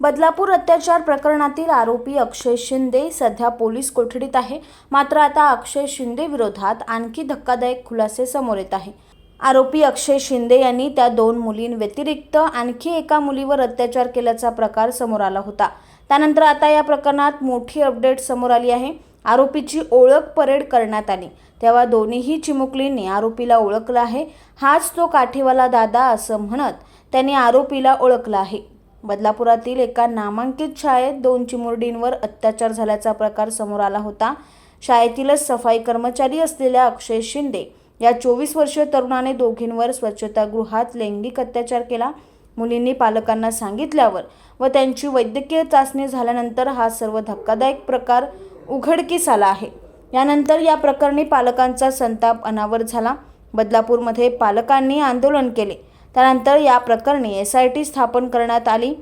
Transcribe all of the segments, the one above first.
बदलापूर अत्याचार प्रकरणातील आरोपी अक्षय शिंदे सध्या पोलीस कोठडीत आहे. मात्र आता अक्षय शिंदे विरोधात आणखी धक्कादायक खुलासे समोर येत आहे. आरोपी अक्षय शिंदे यांनी त्या दोन मुलींव्यतिरिक्त आणखी एका मुलीवर अत्याचार केल्याचा प्रकार समोर आला होता. त्यानंतर आता या प्रकरणात मोठी अपडेट समोर आली आहे. आरोपीची ओळख परेड करण्यात आली. तेव्हा दोन्हीही चिमुकलींनी आरोपीला ओळखलं आहे. हाच तो काठीवाला दादा असं म्हणत त्यांनी आरोपीला ओळखलं आहे. बदलापुरातील एका नामांकित शाळेत दोन चिमुरडींवर अत्याचार झाल्याचा प्रकार समोर आला होता. शाळेतीलच सफाई कर्मचारी असलेल्या अक्षय शिंदे या चोवीस वर्षीय तरुणाने दोघींवर स्वच्छतागृहात लैंगिक अत्याचार केला. मुलींनी पालकांना सांगितल्यावर व त्यांची वैद्यकीय चाचणी झाल्यानंतर हा सर्व धक्कादायक प्रकार उघडकीस आला आहे. यानंतर या प्रकरणी पालकांचा संताप अनावर झाला. बदलापूरमध्ये पालकांनी आंदोलन केले. त्यानंतर या प्रकरणी एस आय टी स्थापन करण्यात आली.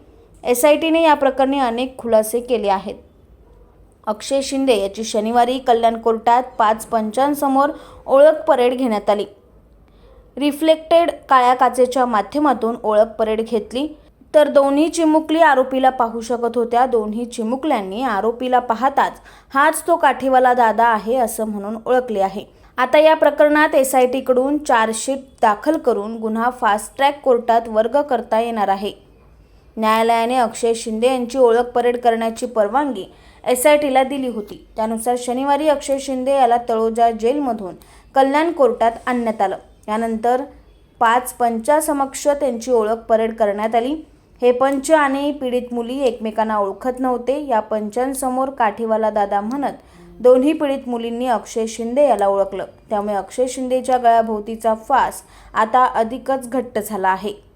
एस आय टीने या प्रकरणी अनेक खुलासे केले आहेत. अक्षय शिंदे याची शनिवारी कल्याण कोर्टात पाच पंचांसमोर ओळख परेड घेण्यात आली. रिफ्लेक्टेड काळ्या काचेच्या माध्यमातून ओळख परेड घेतली. तर दोन्ही चिमुकली आरोपीला पाहू शकत होत्या. दोन्ही चिमुकल्यांनी आरोपीला पाहताच हाच तो काठीवाला दादा आहे असं म्हणून ओळखले आहे. आता या प्रकरणात एस आय टीकडून चार्जशीट दाखल करून गुन्हा फास्ट ट्रॅक कोर्टात वर्ग करता येणार आहे. न्यायालयाने अक्षय शिंदे यांची ओळख परेड करण्याची परवानगी एस आय टीला दिली होती. त्यानुसार शनिवारी अक्षय शिंदे याला तळोजा जेलमधून कल्याण कोर्टात आणण्यात आलं. यानंतर पाच पंचासमक्ष त्यांची ओळख परेड करण्यात आली. हे पंच आणि पीडित मुली एकमेकांना ओळखत नव्हते. या पंचांसमोर काठीवाला दादा म्हणत दोन्ही पीडित मुलींनी अक्षय शिंदे याला ओळखलं. त्यामुळे अक्षय शिंदेच्या गळ्याभोवतीचा फास आता अधिकच घट्ट झाला आहे.